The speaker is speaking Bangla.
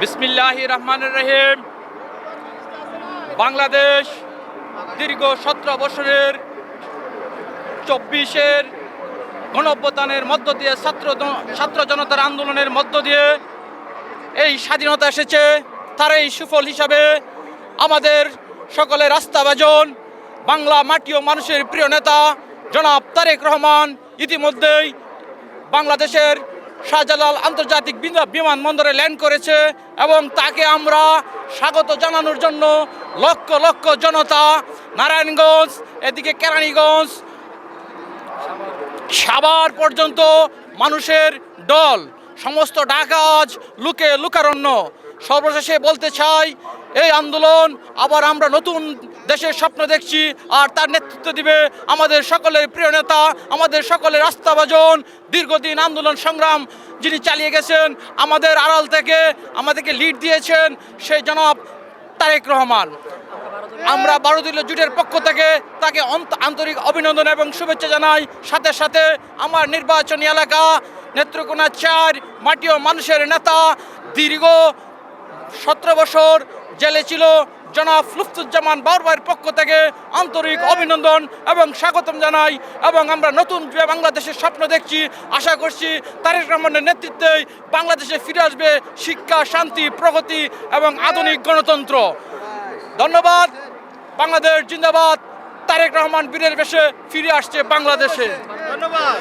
বিসমিল্লাহ রহমান রহিম বাংলাদেশ দীর্ঘ সতেরো বছরের চব্বিশের গণঅভ্যুত্থানের মধ্য দিয়ে ছাত্র ছাত্র জনতার আন্দোলনের মধ্য দিয়ে এই স্বাধীনতা এসেছে, তার এই সুফল হিসাবে আমাদের সকলের আস্থাভাজন বাংলা মাটি ও মানুষের প্রিয় নেতা জনাব তারেক রহমান ইতিমধ্যেই বাংলাদেশের শাহজালাল আন্তর্জাতিক বিনা- বিমানবন্দরে ল্যান্ড করেছে এবং তাকে আমরা স্বাগত জানানোর জন্য লক্ষ লক্ষ জনতা নারায়ণগঞ্জ, এদিকে কেরানীগঞ্জ, সাভার পর্যন্ত মানুষের দল, সমস্ত ঢাকা আজ লুকে লুকারণ্য। সর্বশেষে বলতে চাই, এই আন্দোলন আবার আমরা নতুন দেশের স্বপ্ন দেখছি, আর তার নেতৃত্ব দিবে আমাদের সকলের প্রিয় নেতা, আমাদের সকলের আস্থাভাজন দীর্ঘদিন আন্দোলন সংগ্রাম যিনি চালিয়ে গেছেন, আমাদের আড়াল থেকে আমাদেরকে লিড দিয়েছেন সেই জনাব তারেক রহমান। আমরা বারো দলীয় জুটের পক্ষ থেকে তাকে আন্তরিক অভিনন্দন এবং শুভেচ্ছা জানাই। সাথে সাথে আমার নির্বাচনী এলাকা, নেত্রকোনা চার, মাটি ও মানুষের নেতা, দীর্ঘ সতেরো বছর জেলে ছিল। জনাব লুফতুজ্জামান বাউরবাইয়ের পক্ষ থেকে আন্তরিক অভিনন্দন এবং স্বাগতম জানাই এবং আমরা নতুন যে বাংলাদেশের স্বপ্ন দেখছি, আশা করছি তারেক রহমানের নেতৃত্বে বাংলাদেশে ফিরে আসবে শিক্ষা, শান্তি, প্রগতি এবং আধুনিক গণতন্ত্র। ধন্যবাদ। বাংলাদেশ জিন্দাবাদ। তারেক রহমান বীরের বেশে ফিরে আসছে বাংলাদেশে। ধন্যবাদ।